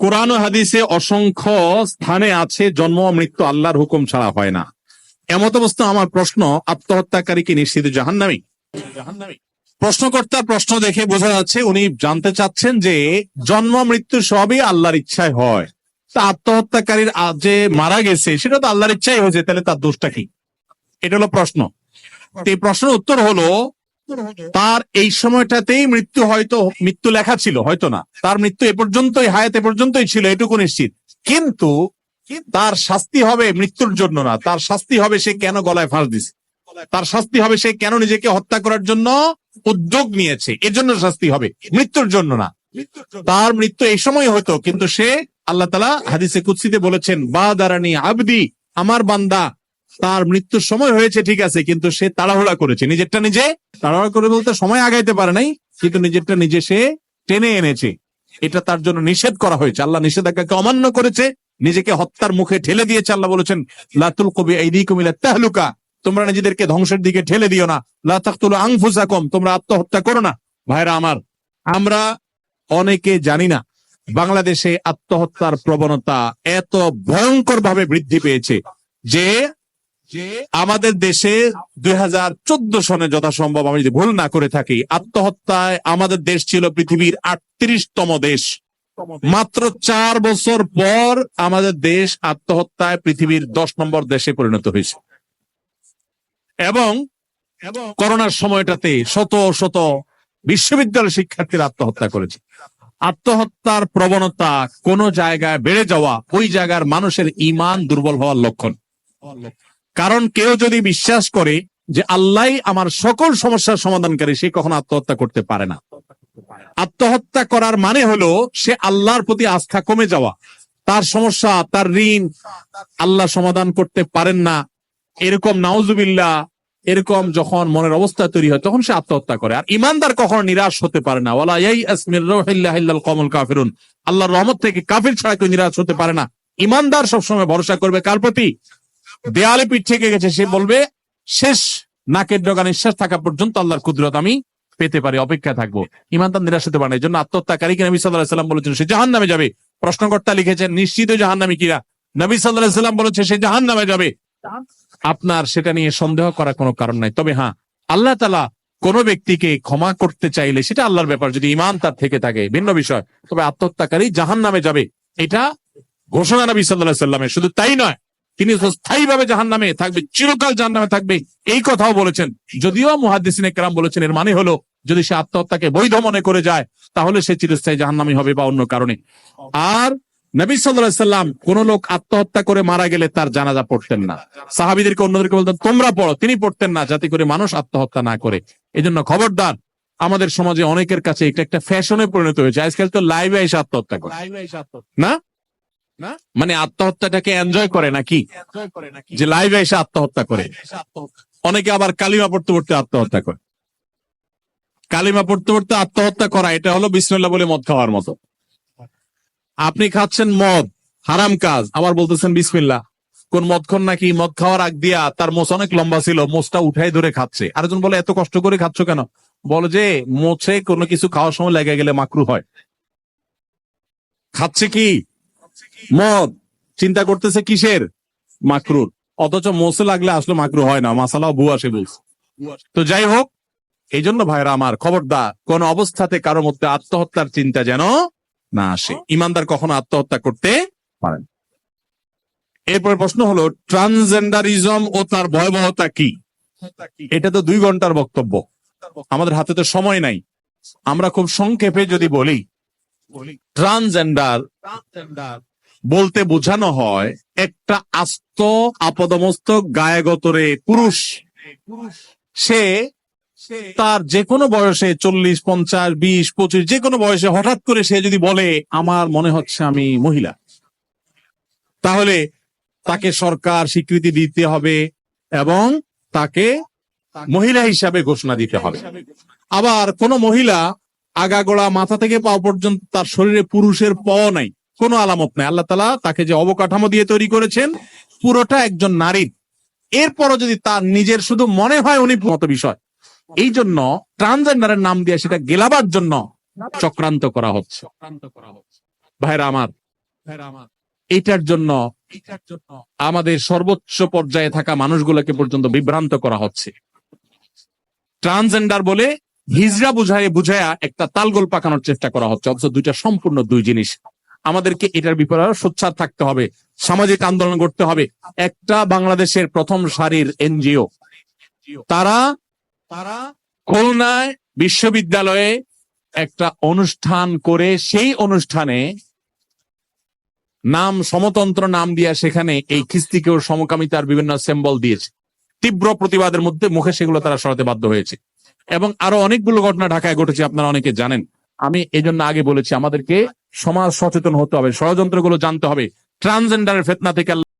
কোরআন হাদিসে অসংখ্য স্থানে আছে জন্ম মৃত্যু আল্লাহর হুকুম ছাড়া হয় না। এমত অবস্থা আমার প্রশ্ন, আত্মহত্যাকারী কি নিশ্চিত জাহান্নামী? প্রশ্নকর্তার প্রশ্ন দেখে বোঝা যাচ্ছে উনি জানতে চাচ্ছেন যে জন্ম, মৃত্যু সবই আল্লাহর ইচ্ছায় হয়। তা আত্মহত্যাকারীর যে মারা গেছে, সেটা তো আল্লাহর ইচ্ছাই হয়েছে, তাহলে তার দোষটা কি? এটা হলো প্রশ্ন। এই প্রশ্নের উত্তর হলো তার এই সময়টাতেই মৃত্যু হয়তো, মৃত্যু লেখা ছিল, হয়তো না। তার মৃত্যু এ পর্যন্তই, হায়াত এ পর্যন্তই ছিল, এটুকু নিশ্চিত। কিন্তু তার শাস্তি হবে মৃত্যুর জন্য না। তার শাস্তি হবে সে কেন গলায় ফাঁস দিছে? তার শাস্তি হবে সে কেন নিজেকে হত্যা করার জন্য উদ্যোগ নিয়েছে? এজন্য শাস্তি হবে, মৃত্যুর জন্য না। তার মৃত্যু এই সময় হতো, কিন্তু সে, আল্লাহ তালা হাদিসে কুৎসিতে বলেছেন বা দারানি আবদি, আমার বান্দা তার মৃত্যুর সময় হয়েছে, ঠিক আছে, কিন্তু সে তাড়াহুড়া করেছে। নিজেরটা নিজে তাড়াহুড়া করে বলতে সময় আগাইতে পারে নাই, কিন্তু নিজেরটা নিজে সে টেনে এনেছে। এটা তার জন্য নিষেধ করা হয়েছে। আল্লাহ নিষেধাজ্ঞাকে অমান্য করেছে, নিজেকে হত্যার মুখে ঠেলে দিয়েছে। আল্লাহ বলেছেন লাতুল কবি এই দিক তাহলুকা। তোমরা নিজেদেরকে ধ্বংসের দিকে ঠেলে দিও না। লাতাকুল আংফুসাকম তোমরা আত্মহত্যা করো না। ভাইরা আমার, আমরা অনেকে জানি না, বাংলাদেশে আত্মহত্যার প্রবণতা এত ভয়ঙ্কর ভাবে বৃদ্ধি পেয়েছে যে যে আমাদের দেশে দুই হাজার চোদ্দ সনে যথাসম্ভব আমি যদি ভুল না করে থাকি আত্মহত্যায় আমাদের দেশ ছিল পৃথিবীর আটত্রিশতম দেশ। মাত্র চার বছর পর আমাদের দেশ আত্মহত্যায় পৃথিবীর দশ নম্বর দেশে পরিণত হয়েছে। এবং এবং করোনার সময়টাতে শত শত বিশ্ববিদ্যালয় শিক্ষার্থীরা আত্মহত্যা করেছে। আত্মহত্যার প্রবণতা কোন জায়গায় বেড়ে যাওয়া ওই জায়গার মানুষের ইমান দুর্বল হওয়ার লক্ষণ। কারণ কেউ যদি বিশ্বাস করে যে আল্লাহ আমার সকল সমস্যার সমাধানকারী, সে কখনো আত্মহত্যা করতে পারে না। আত্মহত্যা করার মানে হলো সে আল্লাহর প্রতি আস্থা কমে যাওয়া। তার সমস্যা, তার ঋণ আল্লাহ সমাধান করতে পারেন না। এরকম নাউজুবিল্লাহ, এরকম যখন মনের অবস্থা তৈরি হয়, তখন সে আত্মহত্যা করে। আর ইমানদার কখনো নিরাশ হতে পারে না। আসমির কমল কাফিরুন। আল্লাহর রহমত থেকে কাফির ছাড়া কেউ নিরাশ হতে পারে না। ইমানদার সবসময় ভরসা করবে কার প্রতি? দেয়ালে পিঠ থেকে গেছে, সে বলবে, শেষ, নাকের ডগা নিঃশ্বাস থাকা পর্যন্ত আল্লাহর কুদরত আমি পেতে পারি অপেক্ষা থাকব। ইমানদার নিরাশ হতে পারে এই জন্য আত্মহত্যাকারীকে নবী সাল্লাহ সাল্লাম বলেছেন, সে জাহান নামে যাবে। প্রশ্নকর্তা লিখেছেন, নিশ্চিত জাহান নামে কিরা? নবী সাল্লাহ সাল্লাম বলেছে সে জাহান নামে যাবে। আপনার সেটা নিয়ে সন্দেহ করার কোনো কারণ নাই। তবে হ্যাঁ আল্লাহ তালা কোন ব্যক্তিকে ক্ষমা করতে চাইলে, সেটা আল্লাহর ব্যাপার, যদি ইমান তার থেকে থাকে, ভিন্ন বিষয়। তবে আত্মহত্যাকারী জাহান নামে যাবে, এটা ঘোষণা নবী সাল্লাহ সাল্লামের, শুধু তাই নয়। তিনি স্থায়ী ভাবে জাহান নামে থাকবে চিরকাল জাহান নামে থাকবে এই কথাও বলেছেন। যদিও মুহাদ্দিসিন একরাম বলেছেন এর মানে হলো যদি সে আত্মহত্যাকে বৈধ মনে করে যায় তাহলে সে চিরস্থায়ী জাহান্নামী হবে বা অন্য কারণে। আর নবী সাল্লাহ সাল্লাম কোন লোক আত্মহত্যা করে মারা গেলে তার জানাজা পড়তেন না। সাহাবিদেরকে অন্যদেরকে বলতেন তোমরা পড়ো। তিনি পড়তেন না যাতে করে মানুষ আত্মহত্যা না করে। এজন্য খবরদার আমাদের সমাজে অনেকের কাছে এটা একটা ফ্যাশনে পরিণত হয়েছে। আজকাল তো লাইভে এসে আত্মহত্যা করে। না? না? মানে আত্মহত্যাটাকে এনজয় করে নাকি? যে লাইভে এসে আত্মহত্যা করে। অনেকে আবার কালিমা পড়তে পড়তে আত্মহত্যা করে। কালিমা পড়তে পড়তে আত্মহত্যা করা এটা হলো বিসমিল্লাহ বলে মদ খাওয়ার মতো। আপনি খাচ্ছেন মদ হারাম কাজ আবার বলতেছেন বিসমিল্লাহ। কোন মদক্ষণ নাকি? মদ খাওয়ার আগ দিয়া তার মোচ অনেক লম্বা ছিল মোচটা উঠাই ধরে খাচ্ছে। আরেকজন বলে এত কষ্ট করে খাচ্ছ কেন? বলে যে মোছে কোনো কিছু খাওয়ার সময় লেগে গেলে মাকরু হয়। খাচ্ছে কি? মদ, চিন্তা করতেছে কিসের? মাকরুর। অথচ মোসে লাগলে আসলে মাকরু হয় না, মাসালাও ভুয়া সে বলছে। তো যাই হোক এই জন্য ভাইরা আমার খবরদার, কোন অবস্থাতে কারও মধ্যে আত্মহত্যার চিন্তা যেন না আসে। ইমানদার কখনো আত্মহত্যা করতে পারেন এরপর প্রশ্ন হলো, ট্রান্সজেন্ডারিজম ও তার ভয়াবহতা কি? এটা তো দুই ঘণ্টার বক্তব্য। আমাদের হাতে তো সময় নাই। আমরা খুব সংক্ষেপে যদি বলি, ট্রান্সজেন্ডার বলতে বোঝানো হয়, একটা আস্ত আপদমস্তক গায়েগতরে পুরুষ। সে তার যে কোনো বয়সে চল্লিশ, পঞ্চাশ, বিশ, পঁচিশ যে কোনো বয়সে হঠাৎ করে সে যদি বলে, আমার মনে হচ্ছে আমি মহিলা, তাহলে তাকে সরকার স্বীকৃতি দিতে হবে এবং তাকে মহিলা হিসাবে ঘোষণা দিতে হবে। আবার কোন মহিলা আগাগোড়া মাথা থেকে পাও পর্যন্ত তার শরীরে পুরুষের প নাই। কোনো আলামত নাই। আল্লাহ তালা তাকে যে অবকাঠামো দিয়ে তৈরি করেছেন, পুরোটা একজন নারীর এরপরও যদি তার নিজের শুধু মনে হয় উনি মতো বিষয় এই জন্য ট্রান্সজেন্ডারের নাম দিয়ে সেটা গেলাবার জন্য চক্রান্ত করা হচ্ছে। ভাইরা আমার এটার জন্য আমাদের সর্বোচ্চ পর্যায়ে থাকা মানুষগুলোকে পর্যন্ত বিভ্রান্ত করা হচ্ছে। ট্রান্সজেন্ডার বলে হিজড়া বুঝায়, বুঝায়া একটা তালগোল পাকানোর চেষ্টা করা হচ্ছে, অথচ দুইটা সম্পূর্ণ দুই জিনিস। আমাদেরকে এটার বিপরীতে আরও সোচ্চার থাকতে হবে, সামাজিক আন্দোলন করতে হবে। একটা বাংলাদেশের প্রথম সারির এনজিও, তারা তারা খুলনায় বিশ্ববিদ্যালয়ে একটা অনুষ্ঠান করে, সেই অনুষ্ঠানে নাম, সমতন্ত্র নাম দিয়া সেখানে এই খিস্তিকেও সমকামিতার বিভিন্ন সিম্বল দিয়েছে। তীব্র প্রতিবাদের মধ্যে মুখে সেগুলো তারা সরাতে বাধ্য হয়েছে। এবং আরও অনেকগুলো ঘটনা ঢাকায় ঘটেছে, আপনারা অনেকে জানেন। আমি এই জন্য আগে বলেছি, আমাদেরকে সমাজ সচেতন হতে হবে ষড়যন্ত্রগুলো জানতে হবে। ট্রান্সজেন্ডারের ফেতনা থেকে